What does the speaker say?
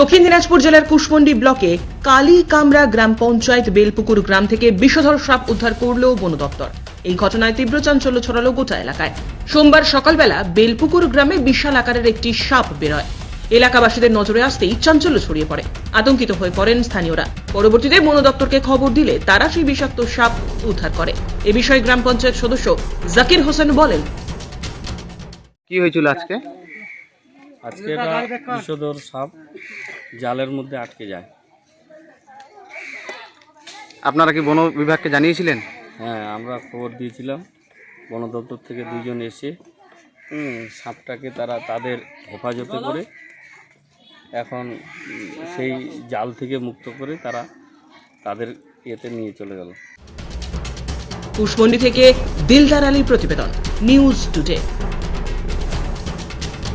দক্ষিণ দিনাজপুর জেলার কুশমন্ডি ব্লকে কালী কামরা গ্রাম পঞ্চায়েত বেলপুকুর গ্রাম থেকে বিষধর সাপ উদ্ধার করল বন দপ্তর। এই ঘটনায় তীব্র চাঞ্চল্য ছড়ালো গোটা এলাকায়। সোমবার সকালবেলা বেলপুকুর গ্রামে বিশাল আকারের একটি সাপ বেরোয়। এলাকাবাসীদের নজরে আসতেই চাঞ্চল্য ছড়িয়ে পড়ে। আতঙ্কিত হয়ে পড়েন স্থানীয়রা। পরবর্তীতে বন দপ্তরকে খবর দিলে তারা সেই বিষাক্ত সাপ উদ্ধার করে। এ বিষয়ে গ্রাম পঞ্চায়েত সদস্য জাকির হোসেন বলেন, কি হয়েছিল আজকে? আজকে এটা বিষধর সাপ জালের মধ্যে আটকে যায়। আপনারা কি বন বিভাগকে জানিয়েছিলেন? হ্যাঁ আমরা খবর দিয়েছিলাম। বন দপ্তর থেকে দুজন এসে হুম, সাপটাকে তারা তাদের হেফাজতে করে এখন সেই জাল থেকে মুক্ত করে তারা তাদের ইয়েতে নিয়ে চলে গেল। কুশমন্ডি থেকে দিলদার আলীর প্রতিবেদন নিউজ টুডে।